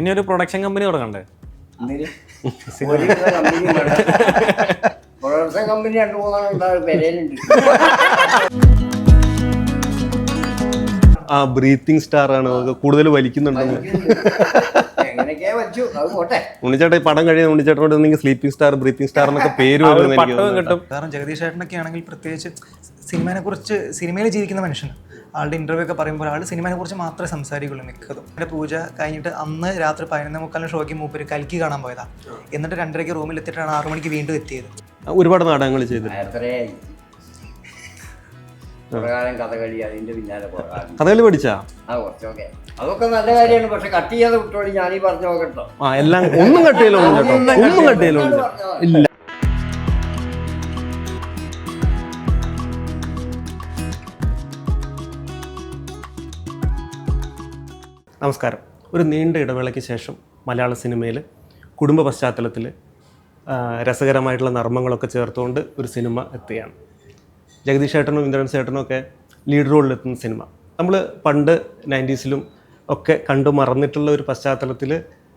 ഇനി ഒരു production company തുടങ്ങണ്ടേ. പ്രൊഡക്ഷൻ കമ്പനി രണ്ടു പെരയിലുണ്ട് ആ ബ്രീത്തിങ് സ്റ്റാർ ആണ് കൂടുതൽ വലിക്കുന്നുണ്ടെന്ന് എങ്ങനെയൊക്കെയാ വലിച്ചു അത് പോട്ടെ. ഉണ്ണിച്ചേട്ടൻ ഈ പടം കഴിയുന്ന ഉണ്ണിച്ചേട്ടനോട് സ്ലീപ്പിംഗ് സ്റ്റാർ ബ്രീത്തിങ് സ്റ്റാർ എന്നൊക്കെ പേര് എനിക്ക് കിട്ടും. കാരണം ജഗദീഷ് ചേട്ടനൊക്കെ ആണെങ്കിൽ പ്രത്യേകിച്ച് സിനിമയെ കുറിച്ച് സിനിമയിൽ ജീവിക്കുന്ന മനുഷ്യൻ ആളുടെ ഇന്റർവ്യൂ ഒക്കെ പറയുമ്പോൾ ആൾ സിനിമയെ കുറിച്ച് മാത്രമേ സംസാരിക്കുള്ളൂ മിക്കതും. എന്റെ പൂജ കഴിഞ്ഞിട്ട് അന്ന് രാത്രി പതിനൊന്ന് മുക്കാലിന് ഷോയ്ക്ക് മൂപ്പര് കൽക്കി കാണാൻ പോയതാ. എന്നിട്ട് രണ്ടരയ്ക്ക് റൂമിൽ എത്തിയിട്ടാണ് ആറു മണിക്ക് വീണ്ടും എത്തിയത്. ഒരുപാട് നാടകങ്ങൾ ചെയ്തു കഥകളി അതിന്റെ പിന്നാലെ കഥകളി പഠിച്ചാ? ആ കുറച്ചൊക്കെ. അതൊക്കെ നല്ല കാര്യമാണ് പക്ഷെ കട്ട് ചെയ്യാതെ വിട്ടോളി ഈ പറഞ്ഞു നോക്കട്ടോ ആ എല്ലാം ഒന്നും കട്ട് ചെയ്യലോ ഒന്നും കട്ടിയല്ലോ ഇല്ല. നമസ്കാരം. ഒരു നീണ്ട ഇടവേളയ്ക്ക് ശേഷം മലയാള സിനിമയിൽ കുടുംബ പശ്ചാത്തലത്തിൽ രസകരമായിട്ടുള്ള നർമ്മങ്ങളൊക്കെ ചേർത്തുകൊണ്ട് ഒരു സിനിമ എത്തുകയാണ്. ജഗദീഷ് ഏട്ടനും ഇന്ദ്രൻ ചേട്ടനും ഒക്കെ ലീഡ് റോളിലെത്തുന്ന സിനിമ. നമ്മൾ പണ്ട് നയന്റീസിലും ഒക്കെ കണ്ടു മറന്നിട്ടുള്ള ഒരു പശ്ചാത്തലത്തിൽ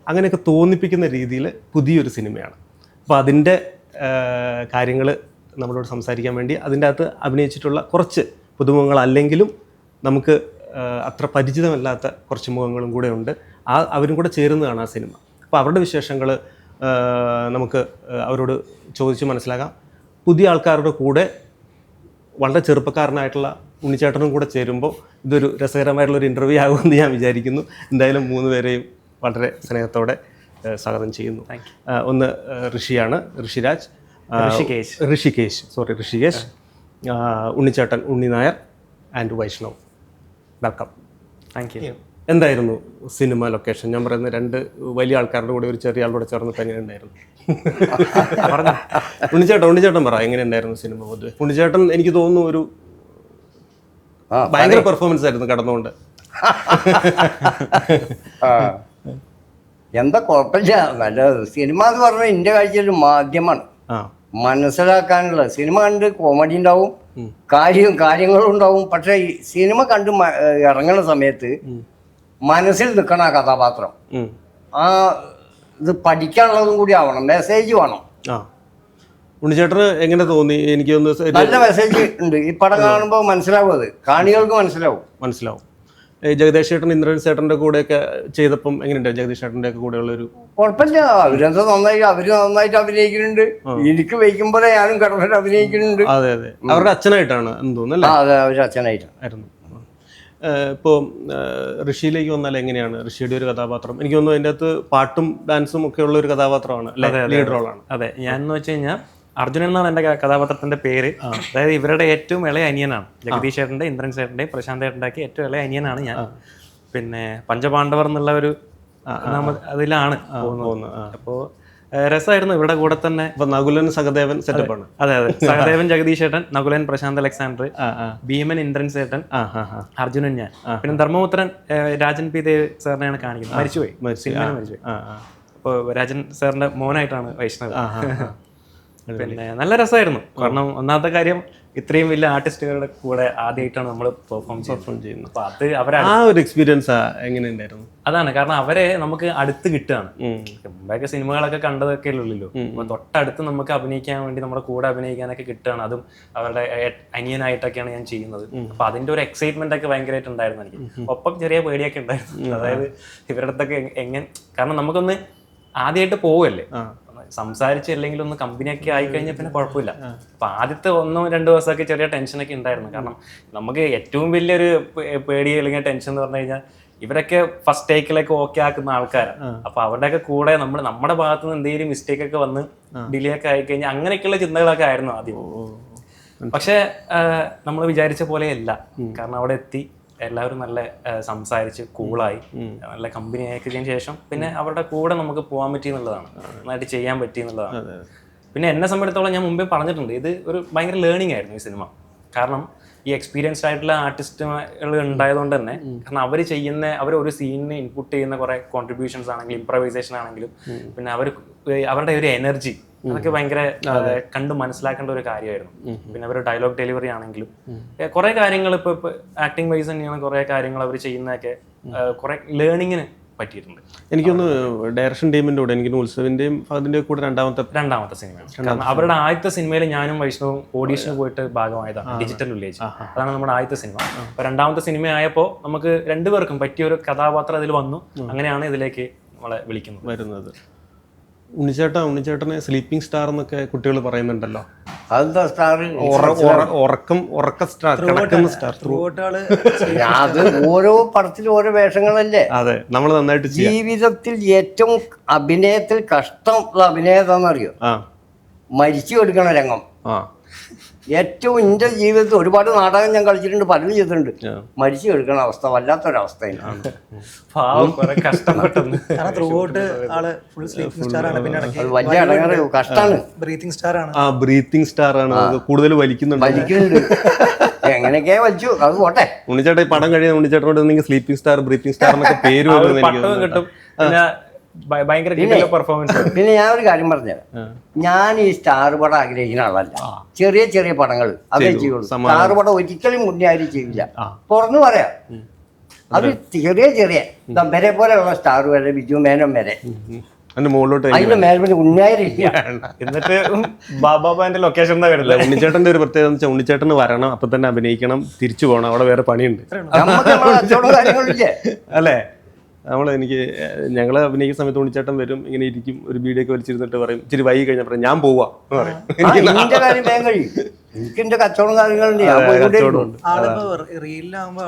അങ്ങനെയൊക്കെ തോന്നിപ്പിക്കുന്ന രീതിയിൽ പുതിയൊരു സിനിമയാണ്. അപ്പോൾ അതിന്റെ കാര്യങ്ങൾ നമ്മളോട് സംസാരിക്കാൻ വേണ്ടി അതിന്റെ അകത്ത് അഭിനയിച്ചിട്ടുള്ള കുറച്ച് പുതുമുഖങ്ങൾ അല്ലെങ്കിലും നമുക്ക് അത്ര പരിചിതമല്ലാത്ത കുറച്ച് മുഖങ്ങളും കൂടെ ഉണ്ട്. ആ അവരും കൂടെ ചേരുന്നതാണ് ആ സിനിമ. അപ്പോൾ അവരുടെ വിശേഷങ്ങൾ നമുക്ക് അവരോട് ചോദിച്ച് മനസ്സിലാക്കാം. പുതിയ ആൾക്കാരുടെ കൂടെ വളരെ ചെറുപ്പക്കാരനായിട്ടുള്ള ഉണ്ണിച്ചേട്ടനും കൂടെ ചേരുമ്പോൾ ഇതൊരു രസകരമായിട്ടുള്ള ഒരു ഇന്റർവ്യൂ ആകുമെന്ന് ഞാൻ വിചാരിക്കുന്നു. എന്തായാലും മൂന്ന് പേരെയും വളരെ സ്നേഹത്തോടെ സ്വാഗതം ചെയ്യുന്നു. ഒന്ന് ഋഷിയാണ് Rishiraj. Rishikesh. Rishikesh sorry Rishikesh. ഉണ്ണിച്ചേട്ടൻ Unni Nair and Vaishnav. Welcome. Thank you എന്തായിരുന്നു സിനിമ ലൊക്കേഷൻ? ഞാൻ പറയുന്ന രണ്ട് വലിയ ആൾക്കാരുടെ കൂടെ ഒരു ചെറിയ ആളുടെ ചേർന്നിട്ട് എങ്ങനെ ഉണ്ടായിരുന്നു പറഞ്ഞോ. ഉണ്ണിച്ചേട്ടൻ ഉണ്ണിച്ചേട്ടൻ പറ എങ്ങനെ ഉണ്ടായിരുന്നു സിനിമ പൊതുവെ? ഉണ്ണിച്ചേട്ടൻ എനിക്ക് തോന്നുന്നു ഒരു ആ, ഭയങ്കര പെർഫോമൻസ് ആയിരുന്നു കടന്നുകൊണ്ട്. ആ. എന്താ കുഴപ്പമില്ല. നല്ല സിനിമ എന്ന് പറഞ്ഞാൽ എന്റെ കാഴ്ചയിൽ മാധ്യമമാണ്. മനസ്സിലാക്കാനുള്ള സിനിമ കണ്ട് കോമഡി ഉണ്ടാവും. കാര്യം കാര്യങ്ങളും ഉണ്ടാവും. പക്ഷേ ഈ സിനിമ കണ്ട് ഇറങ്ങുന്ന സമയത്ത് മനസ്സിൽ നിൽക്കണം ആ കഥാപാത്രം. ആ ഇത് പഠിക്കാനുള്ളതും കൂടി ആവണം. മെസ്സേജ് വേണം. ഉണ്ണിച്ചേട്ടന് എങ്ങനെ തോന്നി? എനിക്ക് ഒന്ന് നല്ല മെസ്സേജ് ഉണ്ട്. ഈ പടം കാണുമ്പോൾ മനസ്സിലാവും അത്. കാണികൾക്ക് മനസ്സിലാവും. മനസ്സിലാവും. ജഗദേഷ് ചേട്ടൻ ഇന്ദ്രൻ ചേട്ടന്റെ കൂടെയൊക്കെ ചെയ്തപ്പം എങ്ങനെയുണ്ടാവും ജഗദീഷ് ചേട്ടന്റെ ഒക്കെ കൂടെയുള്ള ഒരു കുഴപ്പമില്ല. അവരെന്താ നന്നായി അവർ നന്നായിട്ട് അഭിനയിക്കുന്നുണ്ട്. എനിക്ക് വയ്ക്കുമ്പോഴേ ഞാനും കിടന്നിട്ട് അഭിനയിക്കുന്നുണ്ട്. അതെ അതെ. അവരുടെ അച്ഛനായിട്ടാണ് എന്ന് തോന്നുന്നു അല്ലേ? അതെ അവർ അച്ഛനായിട്ടായിരുന്നു ഇപ്പോൾ ഋഷിയിലേക്ക് വന്നാൽ എങ്ങനെയാണ്? ഋഷിയുടെ ഒരു കഥാപാത്രം. എനിക്ക് തോന്നുന്നു അതിന്റെ അകത്ത് പാട്ടും ഡാൻസും ഒക്കെ ഉള്ള ഒരു കഥാപാത്രമാണ് അല്ലേ? ലീഡ് റോളാണ് അതെ. ഞാൻ എന്ന് വെച്ച് കഴിഞ്ഞാൽ അർജുനൻ എന്നാണ് എന്റെ കഥാപാത്രത്തിന്റെ പേര്. അതായത് ഇവരുടെ ഏറ്റവും ഇളയ അനിയനാണ്. ജഗദീഷ് ചേട്ടന്റെ ഇന്ദ്രൻ ചേട്ടന്റെയും പ്രശാന്ത് ചേട്ടന്റെ ഏറ്റവും ഇളയ അനിയനാണ് ഞാൻ. പിന്നെ പഞ്ചപാണ്ഡവർ എന്നുള്ള ഒരു അതിലാണ് അപ്പോ അപ്പോൾ രസമായിരുന്നു ഇവരുടെ കൂടെ തന്നെ. നകുലൻ സഹദേവൻ സെറ്റപ്പ് ആണ്. അതെ അതെ. സഹദേവൻ ജഗദീഷ് ഏട്ടൻ നകുലൻ പ്രശാന്ത് അലക്സാണ്ടർ ഭീമൻ ഇന്ദ്രൻ സേട്ടൻ അർജുനൻ ഞാൻ. പിന്നെ ധർമ്മപുത്രൻ രാജൻ പി. ദേവ് സാറിനെയാണ് കാണിക്കുന്നത്. മരിച്ചുപോയി. മരിച്ചുപോയി. അപ്പോൾ രാജൻ സാറിന്റെ മോനായിട്ടാണ് വൈഷ്ണവ്. പിന്നെ നല്ല രസമായിരുന്നു കാരണം ഒന്നാമത്തെ കാര്യം ഇത്രയും വലിയ ആർട്ടിസ്റ്റുകളുടെ കൂടെ ആദ്യമായിട്ടാണ് നമ്മൾ പെർഫോം ചെയ്യുന്നത്. അപ്പൊ അത് അവരെ ആ ഒരു എക്സ്പീരിയൻസ് എങ്ങനെ ഉണ്ടായിരുന്നു? അതാണ് കാരണം അവരെ നമുക്ക് അടുത്ത് കിട്ടുകയാണ്. മുമ്പൊക്കെ സിനിമകളൊക്കെ കണ്ടതൊക്കെ ഉള്ളല്ലോ. അപ്പൊ തൊട്ടടുത്ത് നമുക്ക് അഭിനയിക്കാൻ വേണ്ടി നമ്മുടെ കൂടെ അഭിനയിക്കാനൊക്കെ കിട്ടുകയാണ്. അതും അവരുടെ അനിയനായിട്ടൊക്കെയാണ് ഞാൻ ചെയ്യുന്നത്. അപ്പൊ അതിന്റെ ഒരു എക്സൈറ്റ്മെന്റ് ഒക്കെ ഭയങ്കരമായിട്ട് ഉണ്ടായിരുന്നു എനിക്ക്. ഒപ്പം ചെറിയ പേടിയൊക്കെ ഉണ്ടായിരുന്നു. അതായത് ഇവരുടെ അടുത്തൊക്കെ എങ്ങനെ കാരണം നമുക്കൊന്ന് ആദ്യമായിട്ട് പോവല്ലേ ആ. ഒന്ന് കമ്പനി ഒന്ന് കമ്പനിയൊക്കെ ആയി കഴിഞ്ഞാൽ പിന്നെ കുഴപ്പമില്ല. അപ്പൊ ആദ്യത്തെ ഒന്നോ രണ്ടു ദിവസമൊക്കെ ചെറിയ ടെൻഷനൊക്കെ ഉണ്ടായിരുന്നു. കാരണം നമുക്ക് ഏറ്റവും വലിയൊരു പേടി അല്ലെങ്കിൽ ടെൻഷൻ എന്ന് പറഞ്ഞു കഴിഞ്ഞാൽ ഇവരൊക്കെ ഫസ്റ്റ് ടേക്കിലേക്ക് ഓക്കെ ആക്കുന്ന ആൾക്കാരാണ് അപ്പൊ അവരുടെയൊക്കെ കൂടെ നമ്മൾ നമ്മുടെ ഭാഗത്ത് നിന്ന് എന്തെങ്കിലും മിസ്റ്റേക്ക് ഒക്കെ വന്ന് ഡിലേ ഒക്കെ ആയി കഴിഞ്ഞാൽ അങ്ങനെയൊക്കെയുള്ള ചിന്തകളൊക്കെ ആയിരുന്നു ആദ്യം. പക്ഷെ നമ്മൾ വിചാരിച്ച പോലെയല്ല. കാരണം അവിടെ എത്തി. എല്ലാവരും നല്ല സംസാരിച്ച് കൂളായി. നല്ല കമ്പനി ആക്കിയതിന് ശേഷം പിന്നെ അവരുടെ കൂടെ നമുക്ക് പോകാൻ പറ്റി എന്നുള്ളതാണ് നന്നായിട്ട് ചെയ്യാൻ പറ്റി എന്നുള്ളതാണ് പിന്നെ എന്നെ സംബന്ധിച്ചിടത്തോളം ഞാൻ മുമ്പേ പറഞ്ഞിട്ടുണ്ട് ഇത് ഒരു ഭയങ്കര ലേണിംഗ് ആയിരുന്നു ഈ സിനിമ. കാരണം ഈ എക്സ്പീരിയൻസ്ഡ് ആയിട്ടുള്ള ആർട്ടിസ്റ്റുകൾ ഉണ്ടായതുകൊണ്ട് തന്നെ കാരണം അവർ ചെയ്യുന്ന അവർ ഒരു സീനിന് ഇൻപുട്ട് ചെയ്യുന്ന കുറെ കോൺട്രിബ്യൂഷൻസ് ആണെങ്കിലും ഇംപ്രവൈസേഷൻ ആണെങ്കിലും പിന്നെ അവർ അവരുടെ ഒരു എനർജി അതൊക്കെ ഭയങ്കര കണ്ട് മനസ്സിലാക്കേണ്ട ഒരു കാര്യമായിരുന്നു. പിന്നെ അവരുടെ ഡയലോഗ് ഡെലിവറി ആണെങ്കിലും. കുറെ കാര്യങ്ങൾ ഇപ്പൊ ആക്ടിങ് വൈസ് തന്നെയാണ് കുറെ കാര്യങ്ങൾ അവർ ചെയ്യുന്നതൊക്കെ കുറെ ലേണിങ്ങിന് പറ്റിയിട്ടുണ്ട്. എനിക്കൊന്ന് ഡയറക്ഷൻ ടീമിന്റെ കൂടെ എനിക്ക് ഉത്സവിന്റെയും അതിന്റെ കൂടെ രണ്ടാമത്തെ രണ്ടാമത്തെ സിനിമയാണ്. കാരണം അവരുടെ ആദ്യത്തെ സിനിമയിൽ ഞാനും വൈഷ്ണവും ഓഡീഷന് പോയിട്ട് ഭാഗമായതാണ് ഡിജിറ്റൽ വില്ലേജ് അതാണ് നമ്മുടെ ആദ്യത്തെ സിനിമ. അപ്പൊ രണ്ടാമത്തെ സിനിമ ആയപ്പോൾ നമുക്ക് രണ്ടുപേർക്കും പറ്റിയ ഒരു കഥാപാത്രം അതിൽ വന്നു. അങ്ങനെയാണ് ഇതിലേക്ക് നമ്മളെ വിളിക്കുന്നത്. വരുന്നത്. ഉണ്ണിച്ചേട്ട ഉണ്ണിച്ചേട്ടനെ സ്ലീപ്പിംഗ് സ്റ്റാർ എന്നൊക്കെ കുട്ടികൾ പറയുന്നുണ്ടല്ലോ. അതെന്താ സ്റ്റാർ ഉറ- ഉറ- ഉറക്കം ഉറക്ക സ്റ്റാർ കിടക്കുന്ന സ്റ്റാർ അത് ഓരോ പടത്തിലും ഓരോ വേഷങ്ങളല്ലേ? അതെ നമ്മൾ നന്നായിട്ട് ജീവിതത്തിൽ ഏറ്റവും അഭിനയത്തിൽ കഷ്ടം അഭിനയം ഏതാണെന്നറിയോ? ആ. മരിച്ചു കൊടുക്കണ രംഗം. ആ. ഏറ്റവും എന്റെ ജീവിതത്തിൽ ഒരുപാട് നാടകം ഞാൻ കളിച്ചിട്ടുണ്ട് പലരും ചെയ്തിട്ടുണ്ട്. മരിച്ചു എടുക്കണ അവസ്ഥ വല്ലാത്തൊരവസ്ഥയാണ് പാവം കുറെ കഷ്ടപ്പെട്ടെന്ന് കാരണം ഔട്ട് ആൾ ഫുൾ സ്ലീപ്പിംഗ് സ്റ്റാർ ആണ്. പിന്നെ അത് വലിയ അടങ്ങാറ് കഷ്ടാണ്. ബ്രീത്തിങ് സ്റ്റാർ ആണ്. ആ ബ്രീത്തിങ് സ്റ്റാർ ആണ്. കൂടുതൽ വലിക്കുന്നുണ്ട്. വലിക്കുന്നുണ്ട്. എങ്ങനെയൊക്കെയാ വലിച്ചു? അത് പോട്ടെ. ഉണ്ണിച്ചേട്ടാ ഈ പടം കഴിയുന്ന ഉണ്ണിച്ചേട്ടനോട് നിങ്ങൾ സ്ലീപ്പിംഗ് സ്റ്റാർ ബ്രീത്തിങ് സ്റ്റാർ എന്നൊക്കെ പേര് വരുന്നത് എനിക്ക് കിട്ടും. ഭയങ്കര പെർഫോമൻസ് പിന്നെ ഞാൻ ഒരു കാര്യം പറഞ്ഞുതരാം. ഞാൻ ഈ സ്റ്റാർ പടം ആഗ്രഹിക്കുന്ന ആളല്ല. ചെറിയ ചെറിയ പടങ്ങൾ അതേ ചെയ്യുള്ളൂ. സ്റ്റാർ പടം ഒരിക്കലും മുന്നേ ആരും ചെയ്യില്ല. തുറന്നു പറയാം. അത് ചെറിയ ചെറിയ ദാ വരെ പോലെയുള്ള സ്റ്റാർ വരെ ബിജു മേനോൻ വരെ. അതിന്റെ മുകളിലോട്ട് അതിന്റെ എന്നിട്ട് ബാബാബാന്റെ ലൊക്കേഷൻ വരുന്നത്? ഉണ്ണിച്ചേട്ടന്റെ ഒരു പ്രത്യേകത വെച്ചാൽ ഉണ്ണിച്ചേട്ടന് വരണം അപ്പൊ തന്നെ അഭിനയിക്കണം തിരിച്ചു പോകണം അവിടെ വേറെ പണിയുണ്ട്. അല്ലേ? നമ്മൾ എനിക്ക് ഞങ്ങൾ അഭിനയിക്കുന്ന സമയത്ത് ഉണ്ണിച്ചേട്ടൻ വരും ഇങ്ങനെ ഇരിക്കും ഒരു വീഡിയോ ഒക്കെ വലിച്ചിരുന്നിട്ട് പറയും ഇച്ചിരി വൈകി കഴിഞ്ഞാൽ പറയും ഞാൻ പോവാ എന്ന് പറയും.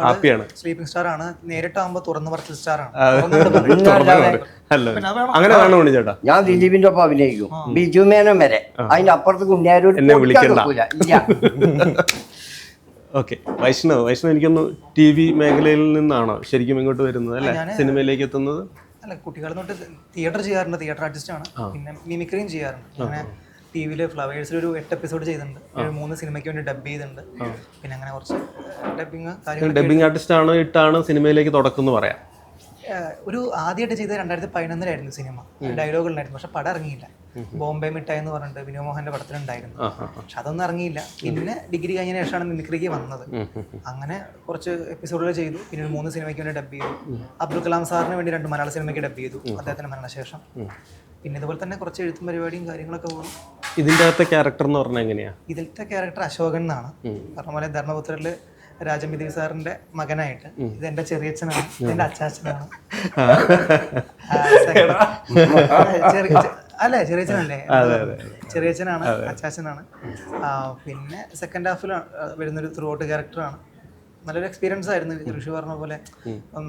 ഹാപ്പിയാണ്. സ്ലീപ്പിംഗ് സ്റ്റാർ ആണ്. നേരിട്ടാകുമ്പോ തുറന്നു പറച്ചിൽ സ്റ്റാർ ആണ്. അങ്ങനെ വേണം ഉണ്ണിച്ചേട്ടാ? ഞാൻ ദിലീപിന്റെ ഒപ്പം അഭിനയിക്കും. ബിജു മേനോൻ വരെ. അതിന്റെ അപ്പുറത്ത് കുഞ്ഞാരൂർ എന്നെ വിളിക്കണ്ട. ഓക്കെ. വൈഷ്ണവ്. വൈഷ്ണവ് എനിക്കൊന്ന് ടി വി മേഖലയിൽ നിന്നാണോ ശരിക്കും ഇങ്ങോട്ട് വരുന്നത് അല്ലേ? സിനിമയിലേക്ക് എത്തുന്നത്? അല്ല കുട്ടികൾ തൊട്ട് തിയേറ്റർ ചെയ്യാറുണ്ട്. തിയേറ്റർ ആർട്ടിസ്റ്റ് ആണ്. പിന്നെ മിമിക്രിയും ചെയ്യാറുണ്ട്. അങ്ങനെ ടി വിയിൽ ഫ്ലവേഴ്സിൽ ഒരു എട്ട് എപ്പിസോഡ് ചെയ്തിട്ടുണ്ട്. മൂന്ന് സിനിമയ്ക്ക് വേണ്ടി ഡബ് ചെയ്തിട്ടുണ്ട്. പിന്നെ അങ്ങനെ കുറച്ച് ഡബിങ് കാര്യങ്ങൾ ഡബിങ് ആർട്ടിസ്റ്റ് ആണ് ഇട്ടാണ് സിനിമയിലേക്ക് തുടക്കം എന്ന് പറയാം. ഒരു ആദ്യമായിട്ട് ചെയ്ത രണ്ടായിരത്തി പതിനൊന്നിലായിരുന്നു സിനിമ ഡയലോഗുകളിലായിരുന്നു പക്ഷെ പടം ഇറങ്ങിയില്ല. ബോംബെ മിഠായി എന്ന് പറഞ്ഞിട്ട് വിനോ മോഹന്റെ പടത്തിലുണ്ടായിരുന്നു. പക്ഷെ അതൊന്നും ഇറങ്ങിയില്ല. പിന്നെ ഡിഗ്രി കഴിഞ്ഞ ശേഷമാണ് മിമിക്രിക്ക് വന്നത്. അങ്ങനെ കുറച്ച് എപ്പിസോഡുകൾ ചെയ്തു. പിന്നെ ഒരു മൂന്ന് സിനിമയ്ക്ക് വേണ്ടി ഡബ് ചെയ്തു. അബ്ദുൽ കലാം സാറിന് വേണ്ടി രണ്ട് മലയാള സിനിമയ്ക്ക് ഡബ് ചെയ്തു. അദ്ദേഹത്തിന്റെ മരണശേഷം. പിന്നെ ഇതുപോലെ തന്നെ കുറച്ച് എഴുത്തും പരിപാടിയും കാര്യങ്ങളൊക്കെ പോകും ഇതിന്റെ അകത്തെ ക്യാരക്ടർ എന്ന് പറഞ്ഞാൽ എങ്ങനെയാ? ഇതിലത്തെ ക്യാരക്ടർ അശോകൻ എന്നാണ്. പറഞ്ഞ പോലെ രാജമിതി സാറിന്റെ മകനായിട്ട്. ഇത് എന്റെ ചെറിയച്ഛനാണ്. എന്റെ അച്ചാച്ചനാണ്. അല്ലേ ചെറിയച്ഛനല്ലേ? ചെറിയച്ഛനാണ് അച്ചാച്ചനാണ്. പിന്നെ സെക്കൻഡ് ഹാഫിൽ വരുന്നൊരു ത്രൂ ഔട്ട് ക്യാരക്ടറാണ് നല്ലൊരു എക്സ്പീരിയൻസ് ആയിരുന്നു ഋഷി പറഞ്ഞ പോലെ.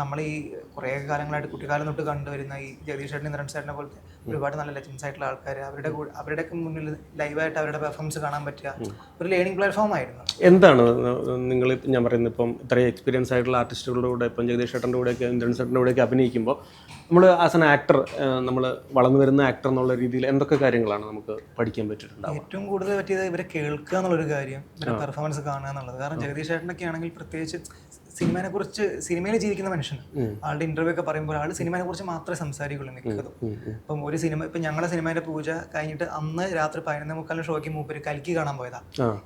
നമ്മൾ ഈ കുറേ കാലങ്ങളായിട്ട് കുട്ടിക്കാലം തൊട്ട് കണ്ടുവരുന്ന ഈ ജഗദീഷ് ചേട്ടൻ ഇന്ദ്രൻ ചേട്ടനെ പോലത്തെ ഒരുപാട് നല്ല ലെജൻസ് ആയിട്ടുള്ള ആൾക്കാർ അവരുടെ കൂടെ അവരുടെയൊക്കെ മുന്നിൽ ലൈവായിട്ട് അവരുടെ പെർഫോമൻസ് കാണാൻ പറ്റുക. ഒരു ലേണിംഗ് പ്ലാറ്റ്ഫോം ആയിരുന്നു. എന്താണ് നിങ്ങൾ ഞാൻ പറയുന്നത് ഇപ്പം ഇത്രയും എക്സ്പീരിയൻസ് ആയിട്ടുള്ള ആർട്ടിസ്റ്റുകളുടെ കൂടെ ഇപ്പം ജഗദീഷ് ചേട്ടന്റെ കൂടെയൊക്കെ ഇന്ദ്രൻ ചേട്ടന്റെ കൂടെയൊക്കെ അഭിനയിക്കുമ്പോൾ നമ്മൾ ആസ് എൻ ആക്ടർ നമ്മൾ വളർന്നു വരുന്ന ആക്ടർ എന്നുള്ള രീതിയിൽ എന്തൊക്കെ കാര്യങ്ങളാണ് നമുക്ക് പഠിക്കാൻ പറ്റിയിട്ടുണ്ടാവുക? ഏറ്റവും കൂടുതൽ പറ്റിയത് ഇവരെ കേൾക്കുക എന്നുള്ളൊരു കാര്യം ഇവരെ പെർഫോമൻസ് കാണുക എന്നുള്ളത്. കാരണം ജഗദീഷ് ചേട്ടനൊക്കെ ആണെങ്കിൽ പ്രത്യേകിച്ച് സിനിമയെ കുറിച്ച് സിനിമയിൽ ജീവിക്കുന്ന മനുഷ്യൻ ആളുടെ ഇന്റർവ്യൂ ഒക്കെ പറയുമ്പോൾ ആൾ സിനിമയെ കുറിച്ച് മാത്രമേ സംസാരിക്കുള്ളൂ മിക്കതും. ഇപ്പം ഒരു സിനിമ ഇപ്പം ഞങ്ങളുടെ സിനിമയുടെ പൂജ കഴിഞ്ഞിട്ട് അന്ന് രാത്രി പതിനൊന്നേ മുക്കാലിന് ഷോയ്ക്ക് മൂപ്പര് കലിക്ക് കാണാൻ പോയതാ.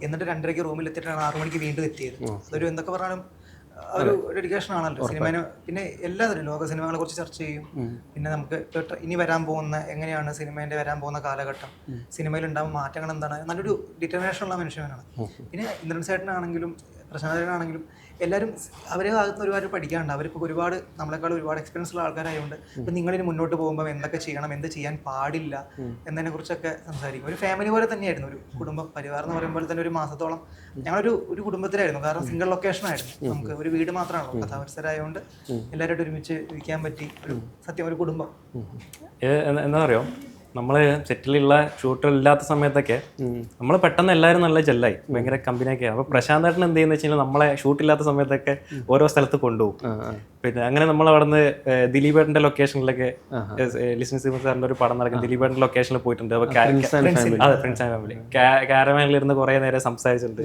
എന്നിട്ട് രണ്ടരയ്ക്ക് റൂമിൽ എത്തിയിട്ടാണ് ആറു മണിക്ക് വീണ്ടും എത്തിയത്. അതൊരു എന്തൊക്കെ പറഞ്ഞാലും ഒരു ഡെഡിക്കേഷൻ ആണല്ലോ സിനിമേനെ പിന്നെ എല്ലാത്തിനും ലോക സിനിമകളെ കുറിച്ച് ചർച്ച ചെയ്യും. പിന്നെ നമുക്ക് ഇനി വരാൻ പോകുന്ന എങ്ങനെയാണ് സിനിമേന്റെ വരാൻ പോകുന്ന കാലഘട്ടം? സിനിമയിൽ ഉണ്ടാകുന്ന മാറ്റങ്ങൾ എന്താണ്? നല്ലൊരു ഡിറ്റർമിനേഷൻ ഉള്ള മനുഷ്യനാണ്. പിന്നെ ഇന്ദ്രൻ സേട്ടനാണെങ്കിലും പ്രശാന്തനാണെങ്കിലും എല്ലാവരും അവരെ ഭാഗത്ത് നിന്ന് ഒരുപാട് പഠിക്കാനുണ്ട്. അവരിപ്പോൾ ഒരുപാട് നമ്മളെക്കാൾ ഒരുപാട് എക്സ്പീരിയൻസ് ഉള്ള ആൾക്കാരായതുകൊണ്ട് ഇപ്പം നിങ്ങളിന് മുന്നോട്ട് പോകുമ്പോൾ എന്തൊക്കെ ചെയ്യണം എന്ത് ചെയ്യാൻ പാടില്ല എന്നതിനെ കുറിച്ചൊക്കെ സംസാരിക്കും. ഒരു ഫാമിലി പോലെ തന്നെയായിരുന്നു. ഒരു കുടുംബം പരിവാർ എന്ന് പറയുമ്പോൾ തന്നെ ഒരു മാസത്തോളം ഞങ്ങളൊരു ഒരു കുടുംബത്തിലായിരുന്നു. കാരണം സിംഗിൾ ലൊക്കേഷൻ ആയിരുന്നു. നമുക്ക് ഒരു വീട് മാത്രമാണല്ലോ കഥാപരിസരമായതുകൊണ്ട് എല്ലാവരും ഒരുമിച്ച് ഇരിക്കാൻ പറ്റി ഒരു സത്യം ഒരു കുടുംബം. എന്താ- എന്താ നമ്മൾ സെറ്റിലുള്ള ഷൂട്ടർ ഇല്ലാത്ത സമയത്തൊക്കെ നമ്മൾ പെട്ടെന്ന് എല്ലാവരും നല്ല ചെല്ലായി. ഭയങ്കര കമ്പനിയൊക്കെ അപ്പൊ പ്രശാന്ത് ഏട്ടൻ എന്ത് ചെയ്യുന്ന വെച്ചാൽ നമ്മളെ ഷൂട്ട് ഇല്ലാത്ത സമയത്തൊക്കെ ഓരോ സ്ഥലത്ത് കൊണ്ടുപോകും. പിന്നെ അങ്ങനെ നമ്മൾ അവിടെ നിന്ന് ദിലീപേട്ടന്റെ ലൊക്കേഷനിലൊക്കെ ലിസൺ സിമ സാറിന്റെ ഒരു പടം നടക്കും. ദിലീപേട്ടന്റെ ലൊക്കേഷനിൽ പോയിട്ടുണ്ട്. അപ്പൊ അതെ ഫ്രണ്ട്സ് ആൻഡ് ഫാമിലി കാരവാനിൽ ഇരുന്ന് കുറെ നേരം സംസാരിച്ചിട്ടുണ്ട്.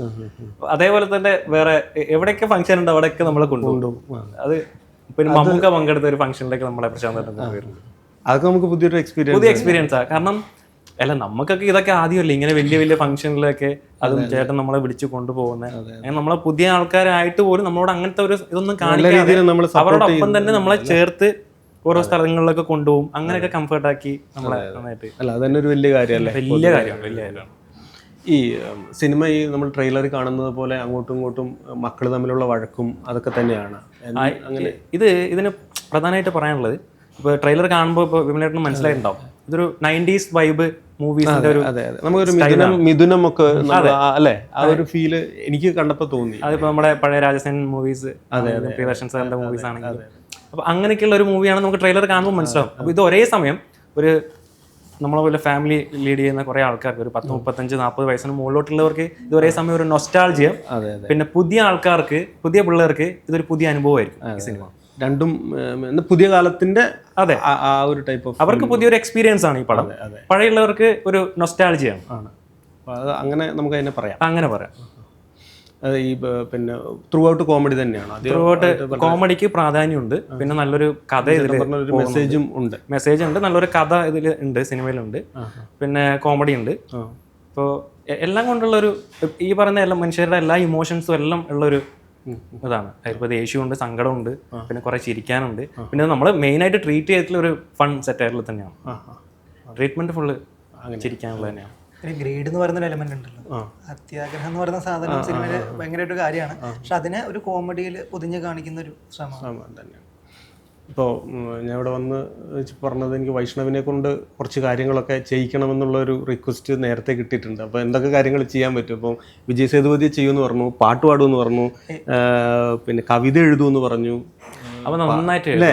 അതേപോലെ തന്നെ വേറെ എവിടെയൊക്കെ ഫംഗ്ഷൻ ഉണ്ട്? അവിടെയൊക്കെ നമ്മളെ കൊണ്ടുപോകും. അത് പിന്നെ മമ്മൂക്ക പങ്കെടുത്ത ഒരു ഫംഗ്ഷനിലേക്ക് നമ്മളെ പ്രശാന്ത് ഏട്ടൻ അതൊക്കെ നമുക്ക് പുതിയൊരു എക്സ്പീരിയൻസ് പുതിയ എക്സ്പീരിയൻസ് ആ. കാരണം അല്ല നമുക്കൊക്കെ ഇതൊക്കെ ആദ്യമല്ലേ? ഇങ്ങനെ വലിയ വലിയ ഫംഗ്ഷനിലൊക്കെ അതും ചേട്ടൻ നമ്മളെ വിളിച്ചു കൊണ്ടുപോകുന്നത് നമ്മളെ പുതിയ ആൾക്കാരായിട്ട് പോലും നമ്മളോട് അങ്ങനത്തെ ഒരു ഇതൊന്നും കാണിക്കാതെ അവരോടൊപ്പം തന്നെ നമ്മളെ ചേർത്ത് ഓരോ സ്ഥലങ്ങളിലൊക്കെ കൊണ്ടുപോകും. അങ്ങനെയൊക്കെ കംഫർട്ട് ആക്കി നമ്മളെ നന്നായിട്ട്. അല്ല അത് തന്നെ ഒരു വലിയ കാര്യമല്ലേ? വലിയ കാര്യമാണ് വലിയ കാര്യമാണ്. ഈ സിനിമ ഈ നമ്മൾ ട്രെയിലർ കാണുന്നത് പോലെ അങ്ങോട്ടും ഇങ്ങോട്ടും മക്കൾ തമ്മിലുള്ള വഴക്കും അതൊക്കെ തന്നെയാണ്. അങ്ങനെ ഇത് ഇതിന് പ്രധാനമായിട്ട് പറയാനുള്ളത് ഇപ്പോൾ ട്രെയിലർ കാണുമ്പോൾ ഇപ്പോൾ വിമലേട്ടന് മനസ്സിലായിട്ടുണ്ടാവും. ഇതൊരു നയന്റീസ് വൈബ് മൂവീസിന്റെ ഒരു അതെ അതെ. നമുക്കൊരു മിഥുനം മിഥുനം ഒക്കെ അല്ലേ? ആ ഒരു ഫീൽ എനിക്ക് കണ്ടപ്പോൾ തോന്നി. അതിപ്പോ നമ്മുടെ പഴയ രാജസേൻ മൂവീസ് പ്രിയദർശൻ സാറിന്റെ മൂവീസ് ആണെങ്കിൽ അപ്പൊ അങ്ങനെയൊക്കെയുള്ള ഒരു മൂവിയാണ് നമുക്ക് ട്രെയിലർ കാണുമ്പോൾ മനസ്സിലാവും. അപ്പൊ ഇത് ഒരേ സമയം ഒരു നമ്മളെ പോലെ ഫാമിലി ലീഡ് ചെയ്യുന്ന കുറെ ആൾക്കാർക്ക് ഒരു പത്ത് മുപ്പത്തഞ്ച് നാൽപ്പത് വയസ്സിന് മുകളിലോട്ടുള്ളവർക്ക് ഇത് ഒരേ സമയം ഒരു നൊസ്റ്റാൾജിയം പിന്നെ പുതിയ ആൾക്കാർക്ക് പുതിയ പിള്ളേർക്ക് ഇതൊരു പുതിയ അനുഭവമായിരിക്കും ഈ സിനിമ രണ്ടും പുതിയ കാലത്തിന്റെ അതെ. ആ- ഒരു ടൈപ്പ് ഓഫ് അവർക്ക് പുതിയൊരു എക്സ്പീരിയൻസ് ആണ് ഈ പടം. പഴയുള്ളവർക്ക് ഒരു നൊസ്റ്റാളജിയാണ് ആണ്. അത് അങ്ങനെ നമുക്ക് അതിനെ പറയാം. അങ്ങനെ പറയാം. അത് ഈ പിന്നെ ത്രൂ ഔട്ട് കോമഡി തന്നെയാണ് ത്രൂ ഔട്ട് കോമഡിക്ക് പ്രാധാന്യമുണ്ട്. പിന്നെ നല്ലൊരു കഥ ഇതിൽ മെസ്സേജും ഉണ്ട്. മെസ്സേജ് ഉണ്ട്. നല്ലൊരു കഥ ഇതിൽ ഉണ്ട് സിനിമയിലുണ്ട്. പിന്നെ കോമഡി ഉണ്ട്. അപ്പോൾ എല്ലാം കൊണ്ടുള്ള ഒരു ഈ പറയുന്ന എല്ലാ മനുഷ്യരുടെ എല്ലാ ഇമോഷൻസും എല്ലാം ഉള്ളൊരു ഇതാണ് ഇപ്പോൾ ദേഷ്യമുണ്ട് സങ്കടമുണ്ട് പിന്നെ കുറെ ചിരിക്കാനുണ്ട്. പിന്നെ നമ്മൾ മെയിനായിട്ട് ട്രീറ്റ് ചെയ്തിട്ടുള്ള ഒരു ഫൺ സെറ്റ് സെറ്റായിട്ടുള്ള തന്നെയാണ്. ട്രീറ്റ്മെന്റ് ഫുള്ള് ചിരിക്കാനുള്ള തന്നെയാണ്. ഒരു ഗ്രേഡ് എന്ന് പറയുന്ന ഒരു എലമെന്റ് ഉണ്ടല്ലോ. അത്യാഗ്രഹം എന്ന് പറയുന്ന സാധനം സിനിമയിൽ ഭയങ്കരമായിട്ട് ഒരു കാര്യമാണ്. പക്ഷെ അതിനെ ഒരു കോമഡിയിൽ പൊതിഞ്ഞ് കാണിക്കുന്ന ഒരു ശ്രമം തന്നെയാണ്. ഇപ്പോൾ ഞാൻ ഇവിടെ വന്ന് പറഞ്ഞത് എനിക്ക് വൈഷ്ണവിനെ കൊണ്ട് കുറച്ച് കാര്യങ്ങളൊക്കെ ചെയ്യിക്കണമെന്നുള്ള ഒരു റിക്വസ്റ്റ് നേരത്തെ കിട്ടിയിട്ടുണ്ട്. അപ്പോൾ എന്തൊക്കെ കാര്യങ്ങൾ ചെയ്യാൻ പറ്റും? ഇപ്പോൾ വിജയ് സേതുപതി ചെയ്യുമെന്ന് പറഞ്ഞു പാട്ട് പാടുമെന്ന് പറഞ്ഞു പിന്നെ കവിത എഴുതുമെന്ന് പറഞ്ഞു. അപ്പോൾ നന്നായിട്ട് അല്ലേ?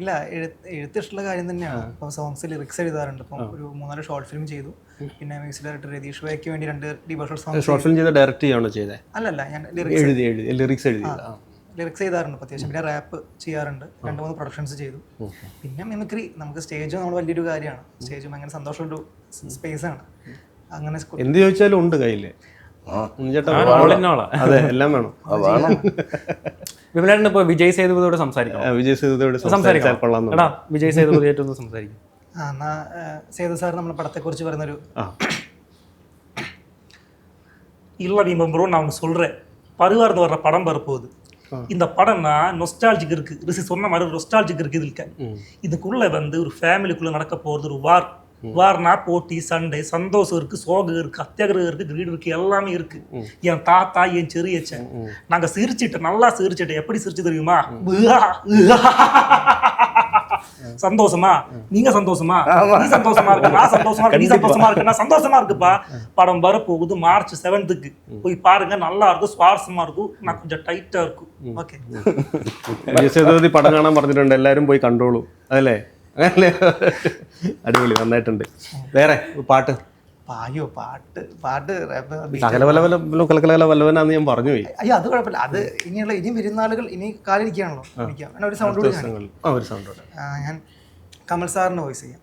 ഇല്ല എഴുത്ത് എഴുത്തിഷ്ടമുള്ള കാര്യം തന്നെയാണ്. ഇപ്പോൾ സോങ്സ് ലിറിക്സ് എഴുതാറുണ്ട്. ഇപ്പം ഒരു മൂന്നാൽ ഷോർട്ട് ഫിലിം ചെയ്തു. പിന്നെ മ്യൂസിക് ഡയറക്ടർ രതീഷ് വയ്ക്ക് വേണ്ടി രണ്ട് ഡിവോഷണൽ സോങ്സ് ഷോർട്ട് ഫിലിം ചെയ്ത് ഡയറക്റ്റ് ചെയ്യുകയാണോ ചെയ്തത് അല്ലല്ല ഞാൻ ലിറിക്സ് എഴുതി എഴുതി ലിറിക്സ് എഴുതിയത് ആ. ലിറിക്സ് ചെയ്താറുണ്ട് ഇപ്പൊ അത്യാവശ്യം പിന്നെ റാപ്പ് ചെയ്യാറുണ്ട് രണ്ട് മൂന്ന് പ്രൊഡക്ഷൻസ് ചെയ്തു പിന്നെ മിമിക്രി നമുക്ക് സ്റ്റേജ് നമ്മൾ വലിയൊരു കാര്യമാണ് സ്റ്റേജ് ഭയങ്കര സന്തോഷമുള്ള സ്പേസ് ആണ് അങ്ങനെ സ്കൂ- എന്ത് ചോദിച്ചാലും ഉണ്ട് കയ്യിൽ ചേട്ടാ all in all ആ. അതെ എല്ലാം വേണം വിമലേട്ടൻ ഇപ്പോൾ വിജയ് സേതുപതിയോട് സംസാരിക്കണം ആ, വിജയ് സേതുപതിയോട് സംസാരിച്ചാൽ സംസാരിക്കാം കൊള്ളാം എടാ വിജയ് സേതുപതിയായിട്ട് ഒന്ന് സംസാരിക്കും ആ എന്നാ ആ, സേതു സാർ നമ്മുടെ പടത്തെക്കുറിച്ച് പറയുന്നൊരു ആ இல்லை நீ ப்ரோ நான் ஒன்று சொல்கிறேன் பருவார்ந்து வர்ற படம் வரப்போகுது இந்த படம்னா நொஸ்டாலஜிக் இருக்கு. ரிஷி சொன்ன மாதிரி நொஸ்டாலஜிக் இருக்கு இதுக்கு இதுக்குள்ள வந்து ஒரு ஃபேமிலிக்குள்ள நடக்க போறது ஒரு வார் வார்னா போட்டி சண்டை சந்தோஷம் இருக்கு சோகம் இருக்கு அத்தியாகிரகம் இருக்கு கிரீடு இருக்கு எல்லாமே இருக்கு. என் தாத்தா என் செரியச்சன் நாங்க சிரிச்சிட்டோம் நல்லா சிரிச்சிட்டோம். எப்படி சிரிச்சு தெரியுமா. சந்தோஷமா நீங்க சந்தோஷமா நீ சந்தோஷமா இருக்க நான் சந்தோஷமா இருக்க நீ சந்தோஷமா இருக்க நான் சந்தோஷமா இருக்குப்பா படம் வரப்போகுது மார்ச் செவன்த்துக்கு போய் பாருங்க நல்லா இருக்கும் சுவாரஸ்யமா இருக்கும் நான் கொஞ்சம் டைட்டா இருக்கும் ഓക്കെ വിജയ് സേതുപതി പടം കാണാൻ പറഞ്ഞിട്ടുണ്ട് എല്ലാവരും പോയി കണ്ടോളൂ അതല്ലേ അതല്ലേ അടിപൊളി നന്നായിട്ടുണ്ട് വേറെ പാട്ട് അയ്യോ പാട്ട് പാട്ട് rap, beat. സകല വല വല്ല കലകല വല്ലവനാന്ന് ഞാൻ പറഞ്ഞു പോയി അയ്യോ അത് കുഴപ്പമില്ല അത് ഇനിയുള്ള ഇനി വരുന്നാളുകൾ ഇനി കാലിരിക്കുകയാണല്ലോ എനിക്ക് അങ്ങനെ ഒരു സൗണ്ട് കൂടി കാണിക്കാം. ആ ഒരു സൗണ്ട് ആ, ഞാൻ കമൽ സാറിന് വോയിസ് ചെയ്യാം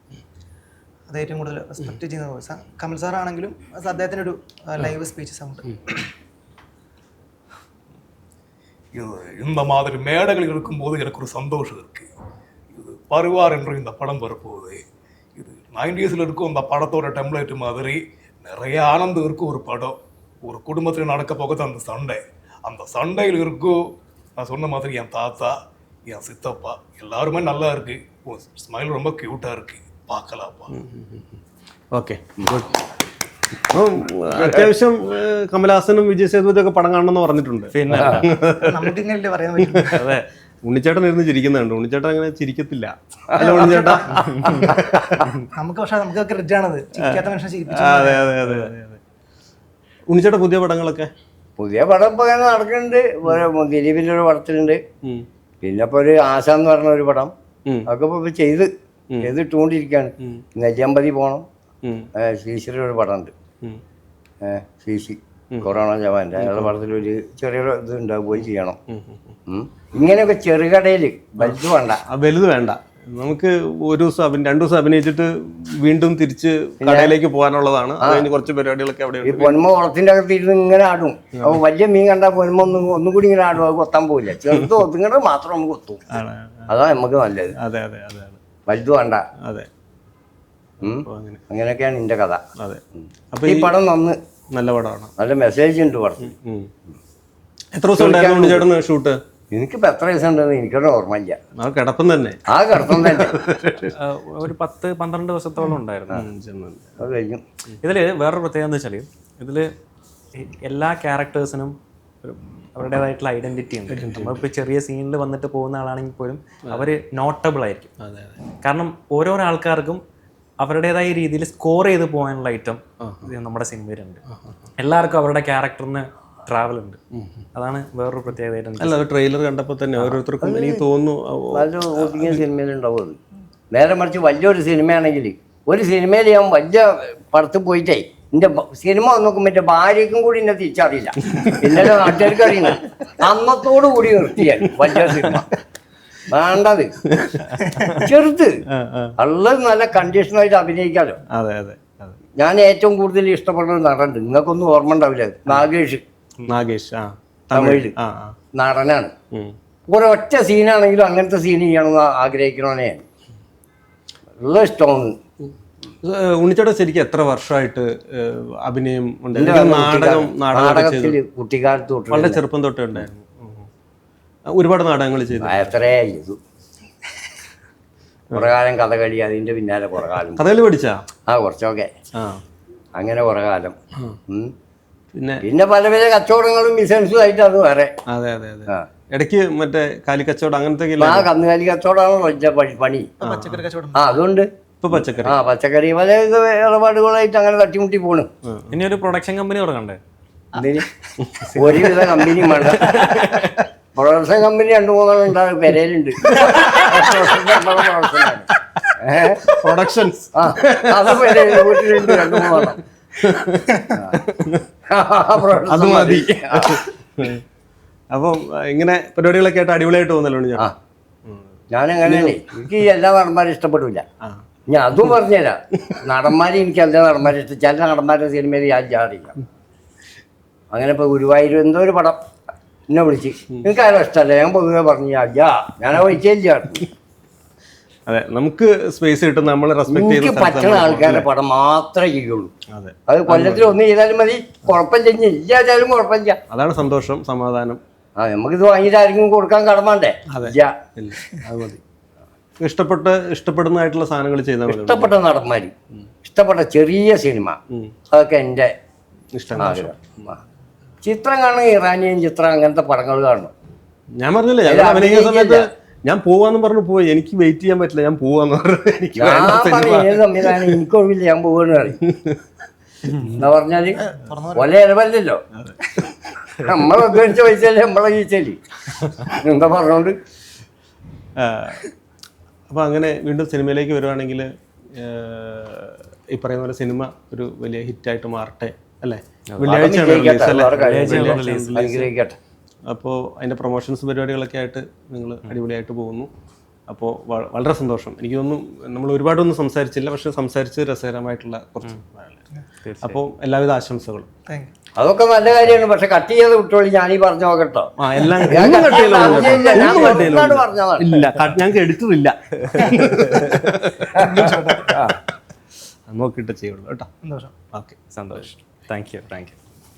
അത് ഏറ്റവും കൂടുതൽ റെസ്പെക്ട് ചെയ്യുന്ന വോയിസാണ് കമൽ സാർ ആണെങ്കിലും അത് അദ്ദേഹത്തിൻ്റെ ഒരു ലൈവ് സ്പീച്ച് സൗണ്ട് இது இந்த மாதிரி மேடைகள் இருக்கும்போது எனக்கு ஒரு சந்தோஷம் இருக்கு இது பருவார் என்ற இந்த படம் வரப்போகுது இது நைன்டிஸில் இருக்கும் அந்த படத்தோட டெம்ப்ளேட் மாதிரி நிறைய ஆனந்தம் இருக்கும் ஒரு படம் ஒரு குடும்பத்தில் நடக்க போகிறது அந்த சண்டை அந்த சண்டையில் இருக்கும் நான் சொன்ன மாதிரி என் தாத்தா என் சித்தப்பா எல்லாருமே நல்லா இருக்கு உன் ஸ்மைல் ரொம்ப க்யூட்டாக இருக்கு பார்க்கலாம்ப்பா ഓക്കെ അപ്പം അത്യാവശ്യം ഏഹ്, കമലഹാസനും വിജയ് സേതുപതി ഒക്കെ പടം കാണണമെന്ന് പറഞ്ഞിട്ടുണ്ട് പിന്നെ നമുക്ക് ഇങ്ങനെ പറയാൻ പറ്റും അതെ ഉണ്ണിച്ചേട്ടൻ ഇരുന്ന് ചിരിക്കുന്നുണ്ട് ഉണ്ണിച്ചേട്ടൻ അങ്ങനെ ചിരിക്കത്തില്ല. അല്ല ഉണ്ണിച്ചേട്ടാ. നമുക്ക് പക്ഷെ നമുക്ക് ക്രെഡിറ്റ് ആണത്. ചിരിക്കാത്ത മനുഷ്യനെ ചിരിപ്പിച്ചു അതെ അതെ അതെ അതെ. ഉണ്ണിച്ചേട്ടൻ പുതിയ പടങ്ങളൊക്കെ? പുതിയ പടം ഇപ്പൊ അങ്ങനെ നടക്കുന്നുണ്ട്. ദിലീപിന്റെ ഒരു പടത്തിലുണ്ട്. പിന്നെ ഇപ്പൊ ഒരു ആശ എന്ന് പറഞ്ഞ ഒരു പടം. അതൊക്കെ ഇപ്പൊ ചെയ്ത് ചെയ്തിട്ടുകൊണ്ടിരിക്കുകയാണ് നെല്ലിയമ്പതി പോകണം ശ്രീശ്വരി ഒരു പടമുണ്ട്. C corona ജവാന്റെ. അയാളുടെ പടത്തിൽ ഒരു ചെറിയൊരു ഇത് ഉണ്ടാവും പോയി ചെയ്യണം. ഇങ്ങനെയൊക്കെ ചെറുകടയിൽ വലുത് വേണ്ട. വലുത് വേണ്ട. നമുക്ക് ഒരു ദിവസം അഭിനയം രണ്ടു ദിവസം അഭിനയിച്ചിട്ട് വീണ്ടും തിരിച്ച് കടയിലേക്ക് പോകാനുള്ളതാണ്. അതിന് കുറച്ച് പരിപാടികളൊക്കെ അവിടെ ഈ പൊന്മ കുളത്തിന്റെ അകത്ത് ഇരുന്ന് ഇങ്ങനെ ആടും. അപ്പൊ വലിയ മീൻ കണ്ടാൽ പൊന്മ ഒന്നും ഒന്നും കൂടി ഇങ്ങനെ ആടും അത് കൊത്താൻ പോവില്ല. ചെറുത് ഒതുങ്ങണത് മാത്രം നമുക്ക് ഒത്തും. അതാ നമുക്ക് നല്ലത്. അതെ അതെ അതെ വലുത് വേണ്ട. അതെ. അങ്ങനെയൊക്കെയാണ് എന്റെ കഥ. അതെ. അപ്പൊ ഈ പടം നന്ന്. നല്ല പടമാണ്. നല്ല മെസ്സേജ് ഉണ്ട് പടത്തിൽ. എത്ര ദിവസം ഉണ്ടായിരുന്നു ഷൂട്ട്? എനിക്കിപ്പോൾ എത്ര ദിവസം ഉണ്ടെന്ന് എനിക്കൊരു ഓർമ്മയില്ല. ആ കിടപ്പം തന്നെ. ആ കിടപ്പം തന്നെ. ഒരു പത്ത് പന്ത്രണ്ട് ദിവസത്തോളം ഉണ്ടായിരുന്നു. അത് കഴിഞ്ഞു. ഇതിൽ വേറൊരു പ്രത്യേകത എന്ന് വെച്ചാൽ ഇതിൽ എല്ലാ ക്യാരക്ടേഴ്സിനും ഒരു അവരുടേതായിട്ടുള്ള ഐഡന്റിറ്റി ഉണ്ട്. നമ്മളിപ്പോൾ ചെറിയ സീനിൽ വന്നിട്ട് പോകുന്ന ആളാണെങ്കിൽ പോലും അവർ നോട്ടബിൾ ആയിരിക്കും. കാരണം ഓരോരോ ആൾക്കാർക്കും അവരുടേതായ രീതിയിൽ സ്കോർ ചെയ്ത് പോകാനുള്ള ഐറ്റം നമ്മുടെ സിനിമയിലുണ്ട് എല്ലാവർക്കും അവരുടെ ക്യാരക്ടറിന് ട്രാവൽ ഉണ്ട്. അതാണ് വേറൊരു പ്രത്യേകതയായിട്ട് എനിക്ക് അല്ല ട്രെയിലർ കണ്ടപ്പോൾ തന്നെ ഓരോരുത്തർക്കും എനിക്ക് തോന്നുന്നു ഒതുങ്ങിയ സിനിമയിലുണ്ടാവും അത് നേരെ മറിച്ച് വലിയൊരു സിനിമയാണെങ്കിൽ ഒരു സിനിമയിൽ ഞാൻ വലിയ പടത്ത് പോയിട്ടേ എന്റെ സിനിമ നോക്കുമ്പോൾ എന്റെ ഭാര്യയ്ക്കും കൂടി എന്നെ തിരിച്ചറിയില്ല. പിന്നെ നാട്ടുകാർക്ക് അറിയുന്നത് അന്നത്തോടു കൂടി നിർത്തിയ വലിയ സിനിമ വേണ്ടത്. ചെറുത്. ഉള്ളത് നല്ല കണ്ടീഷനായിട്ട് അഭിനയിക്കാലോ. അതെ അതെ അതെ. ഞാൻ ഏറ്റവും കൂടുതൽ ഇഷ്ടപ്പെടുന്ന നടൻ നിങ്ങൾക്കൊന്നും ഓർമ്മ ഉണ്ടാവില്ല നാഗേഷ്. നാഗേഷ് ആ. തമിഴ്. ആ ആ. നടനാണ്. ഉം. ഒരൊറ്റ സീനാണെങ്കിലും അങ്ങനത്തെ സീൻ ചെയ്യണമെന്ന് ആഗ്രഹിക്കണേ ഉള്ള ഇഷ്ടമാണ്. ഏഹ് ഉണ്ണിച്ചേട്ടൻ ശരിക്കും എത്ര വർഷമായിട്ട് ഏഹ് അഭിനയം ഉണ്ട്? നാടകം നാടകം നാടകത്തിൽ കുട്ടിക്കാലത്ത് തൊട്ട് വളരെ ചെറുപ്പം തൊട്ടേ ഉണ്ടായിരുന്നു. ഉം. ആ, ഒരുപാട് നാടകങ്ങൾ ചെയ്തു. എത്രയായി ചെയ്തു? കുറെ കാലം കഥകളി അതിന്റെ പിന്നാലെ കുറെ കാലം. കഥകളി പഠിച്ചാ? ആ കുറച്ചൊക്കെ. ആ. അങ്ങനെ കുറെ കാലം. ഉം. പിന്നെ പിന്നെ പല പല കച്ചവടങ്ങളും ബിസിനസ്സും ആയിട്ട് അത് വേറെ അതെ അതെ. അതെ. ഇടയ്ക്ക് മറ്റേ കാലിക്കച്ചവടം അങ്ങനത്തെ ആ കന്നുകാലി കച്ചവടമാണ് പണി- പച്ചക്കറി കച്ചവടം. ആ അതുകൊണ്ട് ഇപ്പൊ പച്ചക്കറി. ആ പച്ചക്കറി പല ഇടപാടുകളായിട്ട് അങ്ങനെ തട്ടിമുട്ടി പോണു. ഇനി ഒരു പ്രൊഡക്ഷൻ കമ്പനി തുടങ്ങണ്ടേ ഒരുവിധ കമ്പനി വേണ്ട. പ്രൊഡക്ഷൻ കമ്പനി രണ്ടു മൂന്നെണ്ണം ഉണ്ടാകും പെരയിലുണ്ട് പ്രൊഡക്ഷൻസ് ആ അത് പെരയിൽ വീട്ടിലുണ്ട് രണ്ടു മൂന്നെണ്ണം. അത് മതി. അപ്പം ഇങ്ങനെ പരിപാടികളൊക്കെ ആയിട്ട് അടിപൊളിയായിട്ട് പോകുന്നല്ലോ ഞാൻ ഞാൻ അങ്ങനെ എനിക്ക് എല്ലാ നടന്മാരും ഇഷ്ടപ്പെടില്ല ഞാൻ അതും പറഞ്ഞുതരാം. നടന്മാരെ എനിക്ക് എല്ലാ നടന്മാരും ഇഷ്ടം. ചില നടന്മാരുടെ സിനിമയിൽ ഞാൻ ജാതില്ല അങ്ങനെ ഇപ്പോൾ ഗുരുവായൂർ എന്തോ ഒരു പടം എന്നെ വിളിച്ച്. എനിക്ക് ആരും ഇഷ്ടമല്ല? ഞാൻ പൊതുവെ പറഞ്ഞു അയ്യാ ഞാൻ വിളിച്ചില്ല അതെ നമുക്ക് സ്പേസ് കിട്ടും നമ്മൾ റെസ്പെക്ട് എനിക്ക് ചെയ്ത് പറ്റുന്ന ആൾക്കാരുടെ പടം മാത്രമേ ചെയ്യുള്ളൂ. അതെ. അത് കൊല്ലത്തിൽ ഒന്ന് ചെയ്താലും മതി കുഴപ്പമില്ല ഇനി ഇല്ലാതായാലും കുഴപ്പമില്ല. അതാണ് സന്തോഷം സമാധാനം. ആ നമുക്കിത് വാങ്ങിയിട്ട് ആർക്കും കൊടുക്കാൻ കടമാണ്ടേ ഇല്ല. ഇല്ല അത് മതി. ഇഷ്ടപ്പെട്ട് ഇഷ്ടപ്പെടുന്നതായിട്ടുള്ള സാധനങ്ങൾ ചെയ്താൽ മതി. ഇഷ്ടപ്പെട്ട നടന്മാര് ഇഷ്ടപ്പെട്ട ചെറിയ സിനിമ അതൊക്കെ എന്റെ ഇഷ്ടം ചിത്രം കാണുക ഇറാനിയൻ ചിത്രം അങ്ങനത്തെ പടങ്ങൾ കാണും ഞാൻ പറഞ്ഞില്ലേ അഭിനയിക്കുന്ന സമയത്ത്. ഞാൻ പോവാന്ന് പറഞ്ഞു പോയി. എനിക്ക് വെയിറ്റ് ചെയ്യാൻ പറ്റില്ല. ഞാൻ പോവാന്ന് പറഞ്ഞു. എനിക്ക് ഞാൻ വേണ്ട സിനിമ. പറഞ്ഞു ഏത് സംവിധാനം? എനിക്കൊഴിവില്ല ഞാൻ പോവാണ് പറയും. എന്താ പറഞ്ഞാൽ ഒല ഇടപല്ലല്ലോ നമ്മളെ ഉദ്ദേശിച്ച പൈസയല്ലേ നമ്മളെ ജീവിച്ചാൽ. എന്താ പറഞ്ഞോണ്ട്? അപ്പോൾ അപ്പൊ അങ്ങനെ വീണ്ടും സിനിമയിലേക്ക് വരുവാണെങ്കിൽ ഈ പറയുന്ന പോലെ സിനിമ ഒരു വലിയ ഹിറ്റായിട്ട് മാറട്ടെ അല്ലേ? വെള്ളിയാഴ്ചയാണ് അല്ലേ? release. അനുഗ്രഹിക്കട്ടെ അപ്പോൾ അതിന്റെ പ്രൊമോഷൻസ് പരിപാടികളൊക്കെ ആയിട്ട് നിങ്ങൾ അടിപൊളിയായിട്ട് പോകുന്നു. അപ്പോൾ വളരെ സന്തോഷം. എനിക്കൊന്നും നമ്മൾ ഒരുപാടൊന്നും സംസാരിച്ചില്ല പക്ഷെ സംസാരിച്ച് രസകരമായിട്ടുള്ള കുറച്ച് അപ്പോൾ എല്ലാവിധ ആശംസകളും. അതൊക്കെ നല്ല കാര്യമാണ് പക്ഷെ കട്ട് ചെയ്ത് വിട്ടോളി ഞാനീ പറഞ്ഞു നോക്കട്ടോ ആ എല്ലാം ഞാൻ ചെയ്യില്ല. ഒരുപാട് പറഞ്ഞതാണ്. ഇല്ല ഞങ്ങൾക്ക് എടുത്തില്ല നോക്കിയിട്ട് ചെയ്യുള്ളൂ കേട്ടോ. സന്തോഷം. ഓക്കെ സന്തോഷം. Thank you thank you